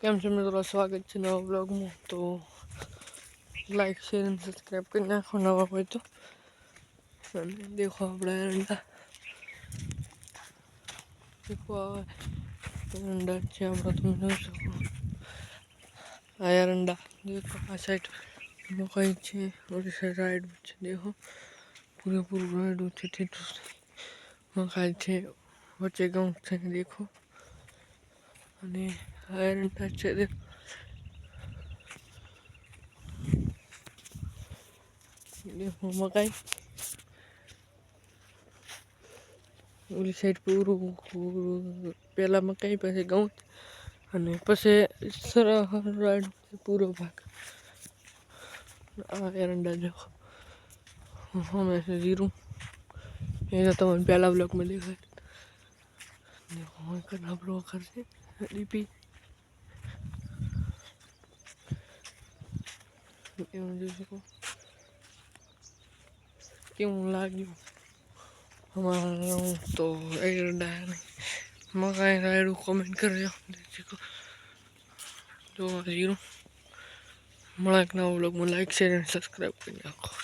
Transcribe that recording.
કેમ છે મિત્રો સ્વાગત છે નવા બ્લોગમાં તો લાઈક શેર અને સબસ્ક્રાઈબ કરી નાખો નવા હોય તો અને દેખો આપણે એરંડા દેખો એરંડા છે આપણા તમે જોઈ શકો આ એરંડા દેખો આ સાઈડ મકાઈ છે ઓલી સાઈડ રાઈડ છે દેખો પૂરેપૂરું રાઈડ છે તેટલું મકાઈ છે વચ્ચે ઘઉં છે દેખો અને છે દેખો દેખો મકાઈ ઓલી સાઈડ પૂરું પૂરું પહેલાં મકાઈ પછી ઘઉં અને પછી સરળ પૂરો ભાગ આ એરંડા દેખો અમે જીરું એ તો તમને પહેલા બ્લોકમાં દેખાય દેખો કરના બ્લોક કરશે ડીપી એવું જોઈ શકો કેવું લાગ્યું અમારું તો એરંડા મકાઈ રાયડું કોમેન્ટ કરજો જો જીરું મળે નવા બ્લોગમાં લાઈક શેર અને સબસ્ક્રાઈબ કરી નાખો